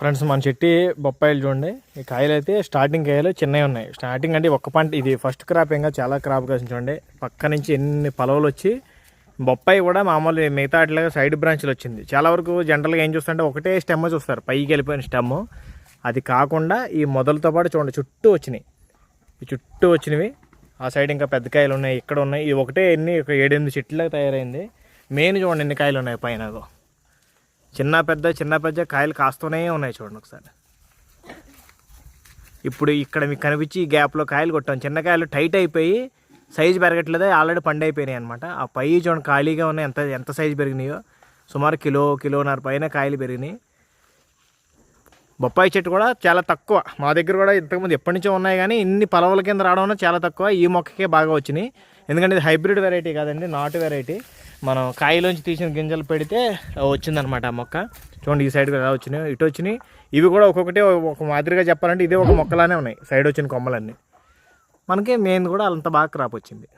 Friends మన చెట్టు బొప్పాయిలు చూడండి. ఈ కాయలు అయితే స్టార్టింగ్ కాయలు చిన్నవి ఉన్నాయి. స్టార్టింగ్ అంటే ఒక్క పంట ఇది ఫస్ట్ క్రాప్ ఇంకా చాలా క్రాప్ కాసిన చూడండి. పక్క నుంచి ఎన్ని పొలవలు వచ్చి బొప్పాయి కూడా మామూలు మిగతా అట్లాగా సైడ్ బ్రాంచ్లు వచ్చింది. చాలా వరకు జనరల్గా ఏం చూస్తుంటే ఒకటే స్టెమ్ చూస్తారు. పైకి వెళ్ళిపోయిన స్టెమ్ అది కాకుండా ఈ మొదలతో పాటు చూడండి చుట్టూ వచ్చినాయి. ఈ చుట్టూ వచ్చినవి. ఆ సైడ్ ఇంకా పెద్ద కాయలు ఉన్నాయి ఇక్కడ ఉన్నాయి. ఇది ఒకటే ఎన్ని ఒక ఏడెనిమిది చెట్లుగా తయారైంది. మెయిన్ చూడండి ఎన్ని కాయలు ఉన్నాయి పైన చిన్న పెద్ద చిన్న పెద్ద కాయలు కాస్తూనే ఉన్నాయి చూడండి ఒకసారి. ఇప్పుడు ఇక్కడ మీకు కనిపించి ఈ గ్యాప్లో కాయలు కొట్టాం. చిన్న కాయలు టైట్ అయిపోయి సైజు పెరగట్లేదు ఆల్రెడీ పండు అయిపోయినాయి అనమాట ఆ పై చూడండి ఖాళీగా ఉన్నాయి. ఎంత ఎంత సైజు పెరిగినాయో. సుమారు కిలో కిలోన్నర పైన కాయలు పెరిగినాయి. బొప్పాయి చెట్టు కూడా చాలా తక్కువ. మా దగ్గర కూడా ఇంతకుముందు ఎప్పటి నుంచో ఉన్నాయి కానీ ఇన్ని పలవల కింద రావడం చాలా తక్కువ. ఈ మొక్కకే బాగా వచ్చినాయి. ఎందుకంటే ఇది హైబ్రిడ్ వెరైటీ కాదండి నాటు వెరైటీ. మనం కాయలోంచి తీసిన గింజలు పెడితే వచ్చిందనమాట ఆ మొక్క. చూడండి ఈ సైడ్ ఎలా వచ్చినాయి ఇటు వచ్చినాయి. ఇవి కూడా ఒక్కొక్కటి ఒక మాదిరిగా చెప్పాలంటే ఇదే ఒక మొక్కలానే ఉన్నాయి. సైడ్ వచ్చిన కొమ్మలన్నీ. మనకి మెయిన్ కూడా అంత బాగా క్రాప్ వచ్చింది.